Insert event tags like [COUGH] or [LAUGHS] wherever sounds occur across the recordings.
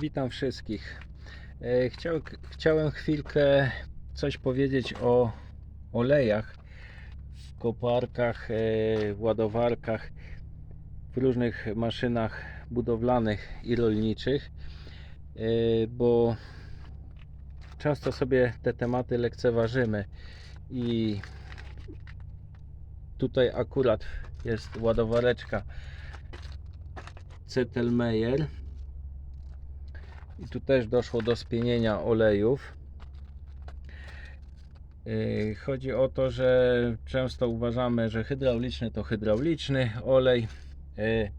Witam wszystkich. E, Chciał, chciałem chwilkę coś powiedzieć o olejach w koparkach, e, w ładowarkach, w różnych maszynach budowlanych i rolniczych, e, bo często sobie te tematy lekceważymy i tutaj akurat jest ładowareczka Zettelmeyer i tu też doszło do spienienia olejów. Yy, Chodzi o to, że często uważamy, że hydrauliczny to hydrauliczny olej, yy,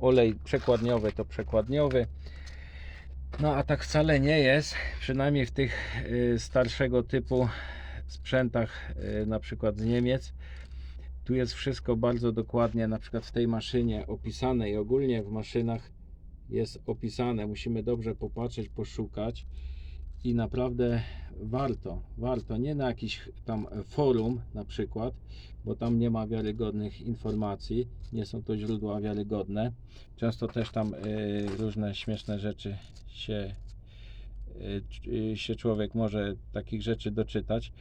olej przekładniowy to przekładniowy. No a tak wcale nie jest, przynajmniej w tych yy, starszego typu sprzętach, na przykład z Niemiec. Tu jest wszystko bardzo dokładnie, na przykład w tej maszynie opisane i ogólnie w maszynach jest opisane. Musimy dobrze popatrzeć, poszukać i naprawdę warto, warto, nie na jakiś tam forum na przykład, bo tam nie ma wiarygodnych informacji, nie są to źródła wiarygodne. Często też tam y, różne śmieszne rzeczy się, y, y, się człowiek może takich rzeczy doczytać.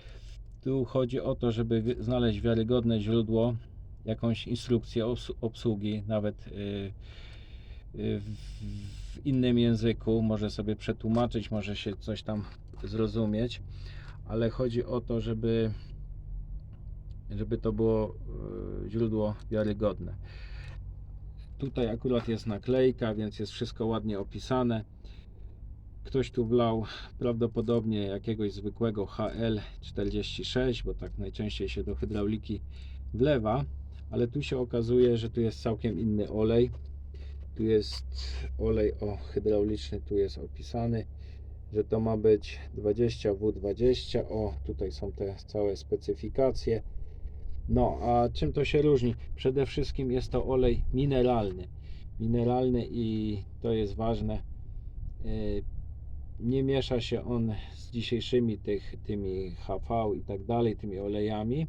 Tu chodzi o to, żeby znaleźć wiarygodne źródło, jakąś instrukcję obs- obsługi, nawet y, w w innym języku, może sobie przetłumaczyć, może się coś tam zrozumieć, ale chodzi o to, żeby, żeby to było y, źródło wiarygodne. Tutaj akurat jest naklejka, więc jest wszystko ładnie opisane. Ktoś tu wlał prawdopodobnie jakiegoś zwykłego HL46, bo tak najczęściej się do hydrauliki wlewa, ale tu się okazuje, że tu jest całkiem inny olej. Tu jest olej o hydrauliczny, tu jest opisany, że to ma być 20W20. O, tutaj są te całe specyfikacje. No, a czym to się różni? Przede wszystkim jest to olej mineralny. Mineralny i to jest ważne. Yy, Nie miesza się on z dzisiejszymi tych, tymi HV i tak dalej, tymi olejami.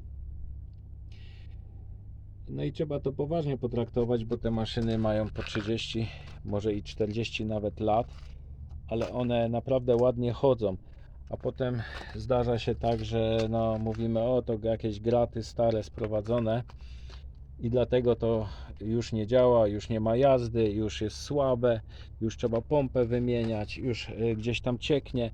No i trzeba to poważnie potraktować, bo te maszyny mają po 30, może i 40 nawet lat, ale one naprawdę ładnie chodzą. A potem zdarza się tak, że no, mówimy, o to jakieś graty stare sprowadzone i dlatego to już nie działa, już nie ma jazdy, już jest słabe, już trzeba pompę wymieniać, już y, gdzieś tam cieknie.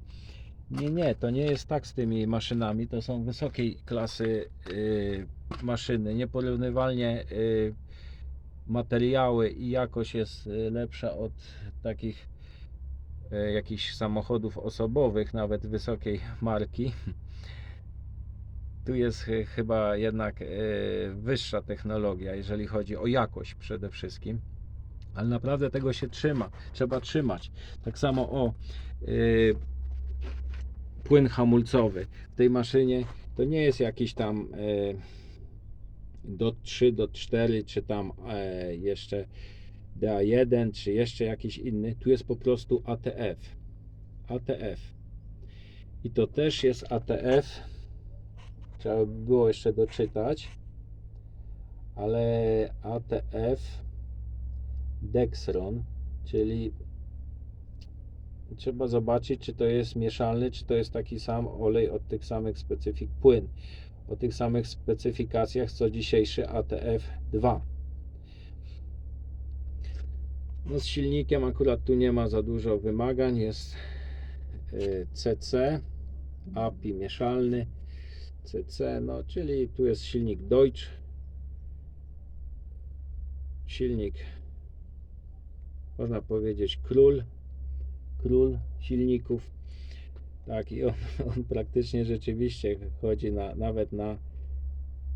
Nie, nie, to nie jest tak z tymi maszynami. To są wysokiej klasy y, maszyny, nieporównywalnie y, materiały i jakość jest y, lepsza od takich y, jakichś samochodów osobowych, nawet wysokiej marki. Tu jest chy- chyba jednak y, wyższa technologia, jeżeli chodzi o jakość przede wszystkim. Ale naprawdę tego się trzyma, trzeba trzymać. Tak samo o y, płyn hamulcowy w tej maszynie to nie jest jakiś tam e, do 3, do 4, czy tam e, jeszcze DA1, czy jeszcze jakiś inny. Tu jest po prostu ATF. ATF. I to też jest ATF. Trzeba by było jeszcze doczytać. Ale ATF Dexron, czyli trzeba zobaczyć, czy to jest mieszalny, czy to jest taki sam olej od tych samych specyfik płyn, o tych samych specyfikacjach co dzisiejszy ATF2. No z silnikiem akurat tu nie ma za dużo wymagań, jest y, CC, API mieszalny, CC, no czyli tu jest silnik Deutsch, silnik można powiedzieć król, król silników. Tak, i on, [LAUGHS] on praktycznie rzeczywiście chodzi na, nawet na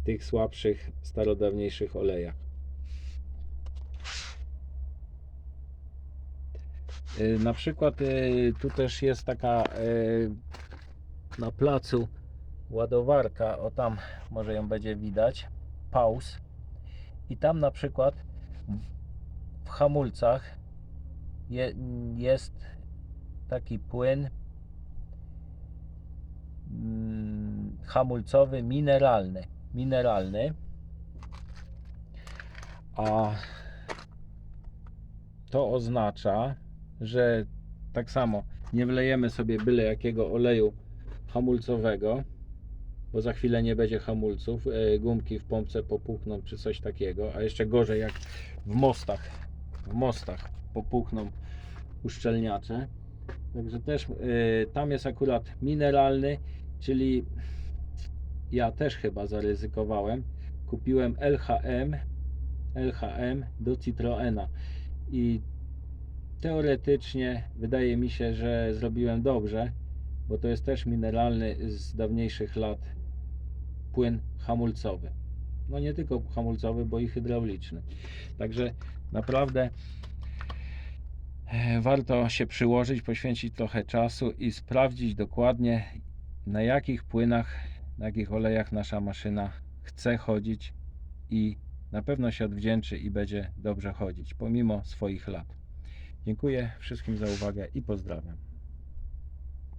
tych słabszych, starodawniejszych olejach. Y, Na przykład y, tu też jest taka y, na placu ładowarka, o tam może ją będzie widać, pauz. I tam na przykład w- hamulcach je, jest taki płyn mm, hamulcowy mineralny. Mineralny. A to oznacza, że tak samo nie wlejemy sobie byle jakiego oleju hamulcowego, bo za chwilę nie będzie hamulców, e, gumki w pompce popuchną czy coś takiego, a jeszcze gorzej jak w mostach, w mostach popuchną uszczelniacze. Także też e, tam jest akurat mineralny, czyli ja też chyba zaryzykowałem. Kupiłem LHM, LHM do Citroena i teoretycznie wydaje mi się, że zrobiłem dobrze, bo to jest też mineralny z dawniejszych lat płyn hamulcowy. No nie tylko hamulcowy, bo i hydrauliczny. Także naprawdę warto się przyłożyć, poświęcić trochę czasu i sprawdzić dokładnie na jakich płynach, na jakich olejach nasza maszyna chce chodzić i na pewno się odwdzięczy i będzie dobrze chodzić, pomimo swoich lat. Dziękuję wszystkim za uwagę i pozdrawiam.